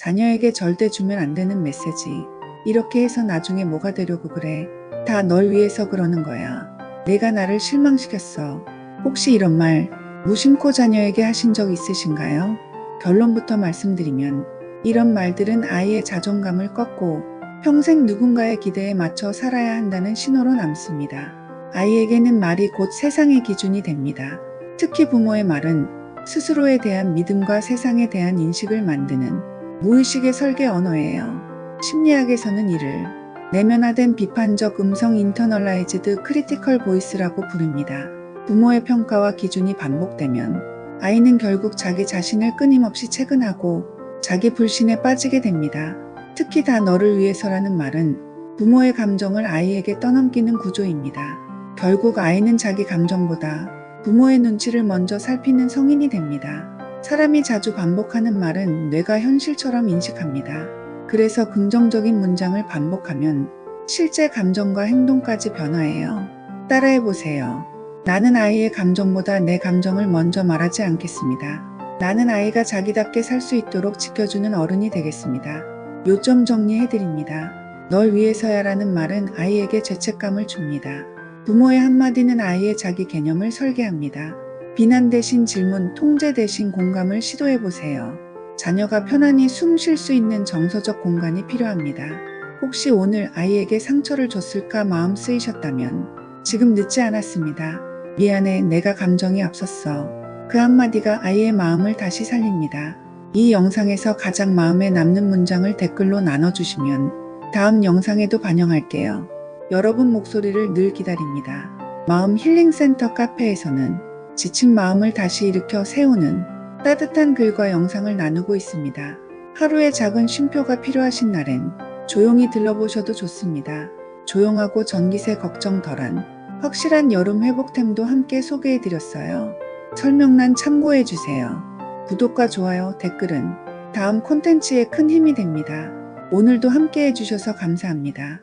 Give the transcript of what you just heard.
자녀에게 절대 주면 안 되는 메시지. 이렇게 해서 나중에 뭐가 되려고 그래. 다 널 위해서 그러는 거야. 내가 나를 실망시켰어. 혹시 이런 말 무심코 자녀에게 하신 적 있으신가요? 결론부터 말씀드리면 이런 말들은 아이의 자존감을 꺾고 평생 누군가의 기대에 맞춰 살아야 한다는 신호로 남습니다. 아이에게는 말이 곧 세상의 기준이 됩니다. 특히 부모의 말은 스스로에 대한 믿음과 세상에 대한 인식을 만드는 무의식의 설계 언어예요. 심리학에서는 이를 내면화된 비판적 음성 인터널라이즈드 크리티컬 보이스라고 부릅니다. 부모의 평가와 기준이 반복되면 아이는 결국 자기 자신을 끊임없이 체근하고 자기 불신에 빠지게 됩니다. 특히 다 너를 위해서라는 말은 부모의 감정을 아이에게 떠넘기는 구조입니다. 결국 아이는 자기 감정보다 부모의 눈치를 먼저 살피는 성인이 됩니다. 사람이 자주 반복하는 말은 뇌가 현실처럼 인식합니다. 그래서 긍정적인 문장을 반복하면 실제 감정과 행동까지 변화해요. 따라해 보세요. 나는 아이의 감정보다 내 감정을 먼저 말하지 않겠습니다. 나는 아이가 자기답게 살 수 있도록 지켜주는 어른이 되겠습니다. 요점 정리해 드립니다. 널 위해서야 라는 말은 아이에게 죄책감을 줍니다. 부모의 한마디는 아이의 자기 개념을 설계합니다. 비난 대신 질문, 통제 대신 공감을 시도해 보세요. 자녀가 편안히 숨 쉴 수 있는 정서적 공간이 필요합니다. 혹시 오늘 아이에게 상처를 줬을까 마음 쓰이셨다면 지금 늦지 않았습니다. 미안해, 내가 감정이 앞섰어. 그 한마디가 아이의 마음을 다시 살립니다. 이 영상에서 가장 마음에 남는 문장을 댓글로 나눠주시면 다음 영상에도 반영할게요. 여러분 목소리를 늘 기다립니다. 마음 힐링센터 카페에서는 지친 마음을 다시 일으켜 세우는 따뜻한 글과 영상을 나누고 있습니다. 하루의 작은 쉼표가 필요하신 날엔 조용히 들러보셔도 좋습니다. 조용하고 전기세 걱정 덜한 확실한 여름 회복템도 함께 소개해드렸어요. 설명란 참고해주세요. 구독과 좋아요, 댓글은 다음 콘텐츠에 큰 힘이 됩니다. 오늘도 함께 해주셔서 감사합니다.